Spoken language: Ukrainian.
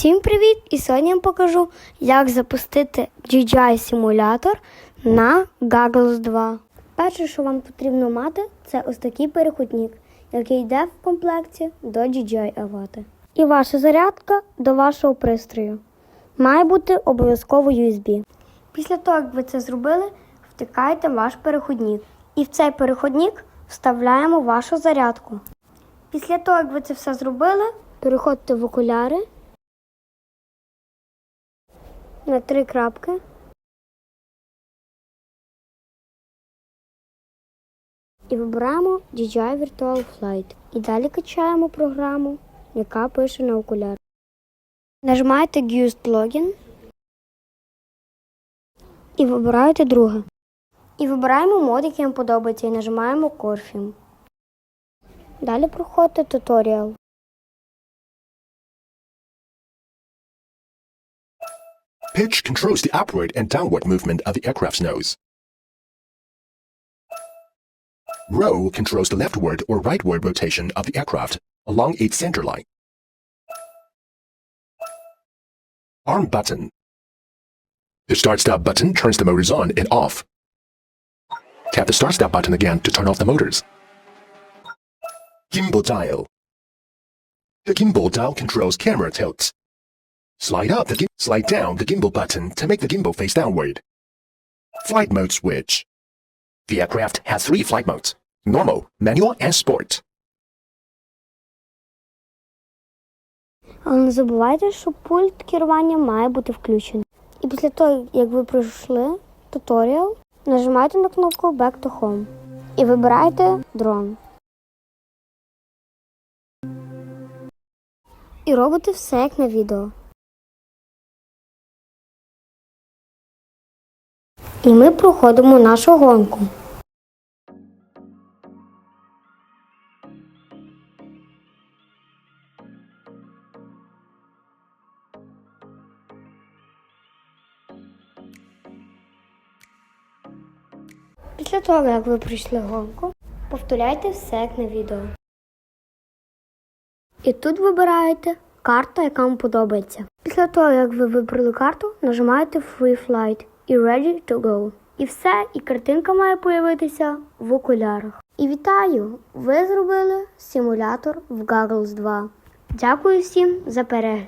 Усім привіт! І сьогодні я вам покажу, як запустити DJI симулятор на Goggles 2. Перше, що вам потрібно мати, це ось такий переходник, який йде в комплекті до DJI Avata. І ваша зарядка до вашого пристрою. Має бути обов'язково USB. Після того, як ви це зробили, втикаєте ваш переходник. І в цей переходник вставляємо вашу зарядку. Після того, як ви це все зробили, переходьте в окуляри на три крапки. І вибираємо DJI Virtual Flight. І далі качаємо програму, яка пише на окуляр. Нажимаєте Used Login і вибираєте друге. І вибираємо мод, який вам подобається, і нажимаємо Corfim. Далі проходите туторіал. Pitch controls the upward and downward movement of the aircraft's nose. Roll controls the leftward or rightward rotation of the aircraft along its center line. Arm button. The start-stop button turns the motors on and off. Tap the start-stop button again to turn off the motors. Gimbal dial. The gimbal dial controls camera tilts. Slide up the slide down the gimbal button to make the gimbal face downward. Flight mode switch. The aircraft has three flight modes: normal, manual, and sport. Але не забувайте, що пульт керування має бути включений. І після того, як ви пройшли туторіал, нажимаєте на кнопку Back to Home і вибираєте дрон. І робите все як на відео. І ми проходимо нашу гонку. Після того, як ви пройшли гонку, повторяйте все як на відео. І тут вибираєте карту, яка вам подобається. Після того, як ви вибрали карту, нажимаєте Free Flight і Ready to Go. І все, і картинка має появитися в окулярах. І вітаю! Ви зробили симулятор в Goggles 2. Дякую всім за перегляд.